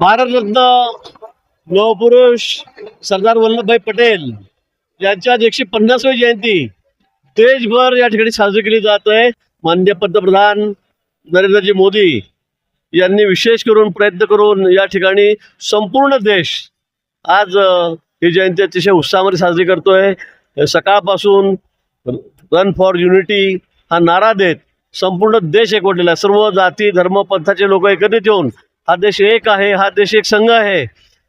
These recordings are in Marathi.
भारतरत्न लोहपुरुष सरदार वल्लभभाई पटेल यांच्या आज एकशे पन्नासवी जयंती देशभर या ठिकाणी साजरी केली जात आहे. माननीय पंतप्रधान नरेंद्रजी मोदी यांनी विशेष करून प्रयत्न करून या ठिकाणी संपूर्ण देश आज ही जयंती अतिशय उत्साहामध्ये साजरी करतोय. सकाळपासून रन फॉर युनिटी हा नारा देत संपूर्ण देश एकवटलेला सर्व जाती धर्म पंथाचे लोक एकत्रित येऊन हा देश एक आहे हा देश एक संघ आहे.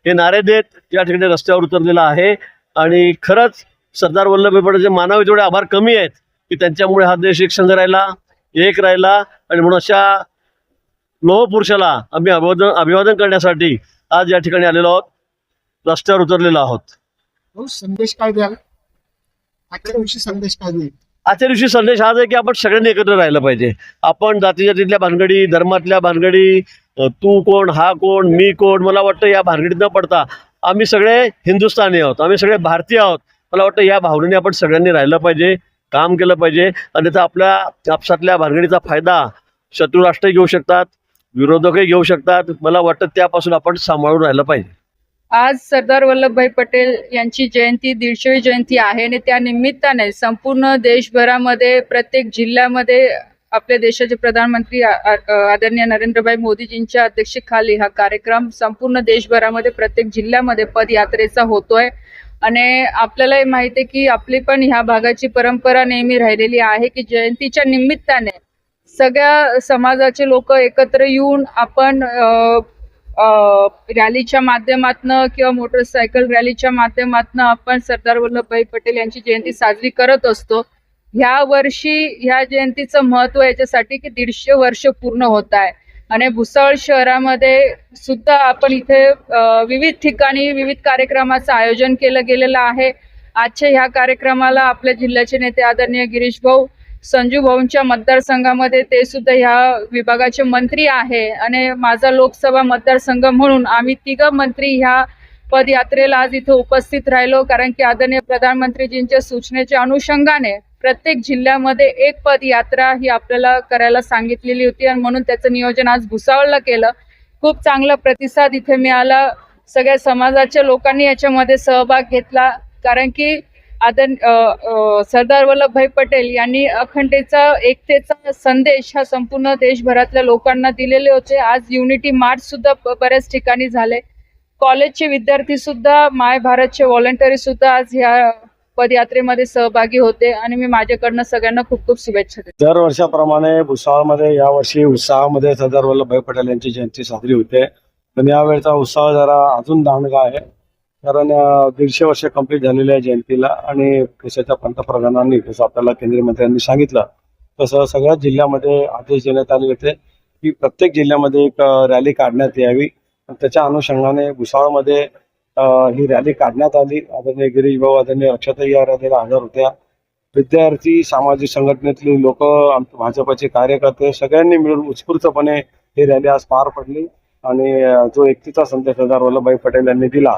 हे नारे देत या ठिकाणी रस्त्यावर उतरलेला आहे. आणि खरंच सरदार वल्लभभाई पटेलचे मानावे तेवढे आभार कमी आहेत की त्यांच्यामुळे हा देश एक संघ राहिला एक राहिला. आणि म्हणून अशा लोहपुरुषाला आम्ही अभिवादन अभिवादन करण्यासाठी आज या ठिकाणी आलेलो आहोत. रस्त्यावर उतरलेलो आहोत. संदेश काय द्याल? आजच्या दिवशी संदेश काय देईल? आजच्या दिवशी संदेश हाच आहे की आपण सगळ्यांनी एकत्र राहिलं पाहिजे. आपण जाती जातीतल्या भानगडी धर्मातल्या भानगडी तू कोण हा कोण मी कोण मला वाटतं या भानगडीत न पडता आम्ही सगळे हिंदुस्थानी आहोत आम्ही सगळे भारतीय आहोत. मला वाटतं या भावनेने आपण सगळ्यांनी राहिलं पाहिजे काम केलं पाहिजे आणि त्याचा आपल्या आपसातल्या भानगडीचा फायदा शत्रू राष्ट्रही घेऊ शकतात विरोधकही घेऊ शकतात. मला वाटतं त्यापासून आपण सांभाळून राहिलं पाहिजे. आज सरदार वल्लभभाई पटेल यांची जयंती दीडशेवी जयंती आहे आणि त्या निमित्ताने संपूर्ण देशभरामध्ये प्रत्येक जिल्ह्यामध्ये आपल्या देशाचे प्रधानमंत्री आदरणीय नरेंद्रभाई मोदीजींच्या अध्यक्षतेखाली हा कार्यक्रम संपूर्ण देशभरामध्ये प्रत्येक जिल्ह्यामध्ये पदयात्रेचा होतोय. आणि आपल्यालाही माहिती आहे की आपली पण ह्या भागाची परंपरा नेहमी राहिलेली आहे की जयंतीच्या निमित्ताने सगळ्या समाजाचे लोक एकत्र येऊन आपण रॅलीच्या माध्यमातनं किंवा मोटरसायकल रॅलीच्या माध्यमातनं आपण सरदार वल्लभभाई पटेल यांची जयंती साजरी करत असतो. ह्या वर्षी ह्या जयंतीचं महत्त्व याच्यासाठी की दीडशे वर्ष पूर्ण होत आहे. आणि भुसावळ शहरामध्ये सुद्धा आपण इथे विविध ठिकाणी विविध कार्यक्रमाचं आयोजन केलं गेलेलं आहे. आजच्या ह्या कार्यक्रमाला आपल्या जिल्ह्याचे नेते आदरणीय गिरीश भाऊ संजू भाऊंच्या मतदारसंघामध्ये ते सुद्धा ह्या विभागाचे मंत्री आहे आणि माझा लोकसभा मतदारसंघ म्हणून आम्ही तिघं मंत्री ह्या पदयात्रेला आज इथं उपस्थित राहिलो कारण की आदरणीय प्रधानमंत्रीजींच्या सूचनेच्या अनुषंगाने प्रत्येक जिल्ह्यामध्ये एक पदयात्रा ही आपल्याला करायला सांगितलेली होती आणि म्हणून त्याचं नियोजन आज भुसावळला केलं. खूप चांगला प्रतिसाद इथे मिळाला. सगळ्या समाजाच्या लोकांनी याच्यामध्ये सहभाग घेतला कारण की आदर सरदार वल्लभभाई पटेल यांनी अखंडेचा एकतेचा संदेश हा संपूर्ण देशभरातल्या लोकांना दिलेले होते. आज युनिटी मार्च सुद्धा बऱ्याच ठिकाणी झाले. कॉलेजचे विद्यार्थी सुद्धा माय भारतचे व्हॉलेंटरी सुद्धा आज ह्या पदयात्रेमध्ये सहभागी होते. आणि मी माझ्याकडनं सगळ्यांना खूप खूप शुभेच्छा देते. दरवर्षाप्रमाणे भुसावळमध्ये यावर्षी उत्साहामध्ये सरदार वल्लभभाई पटेल यांची जयंती साजरी होते. पण यावेळचा उत्साह जरा अजून दांडगा आहे. कारण दीडशे वर्ष कंप्लीट झालेल्या आहे जयंतीला आणि देशाच्या पंतप्रधानांनी जसं आपल्याला केंद्रीय मंत्र्यांनी सांगितलं तसं सगळ्या जिल्ह्यामध्ये आदेश देण्यात आले होते की प्रत्येक जिल्ह्यामध्ये एक रॅली काढण्यात यावी. त्याच्या अनुषंगाने भुसावळमध्ये ही रॅली काढण्यात आली. आदरणीय गिरीश भाऊ आदरणीय रक्षाताई या रॅलीला हजर होत्या. विद्यार्थी सामाजिक संघटनेतली लोक भाजपाचे कार्यकर्ते सगळ्यांनी मिळून उत्स्फूर्तपणे ही रॅली आज पार पडली. आणि जो एकतीचा संदेश सरदार वल्लभभाई पटेल यांनी दिला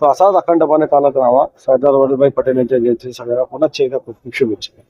तो असाच अखंडपणे चालत राहावा. सरदार वल्लभभाई पटेल यांच्या जयंती सगळ्यांना पुन्हा एकदा खूप खूप शुभेच्छा.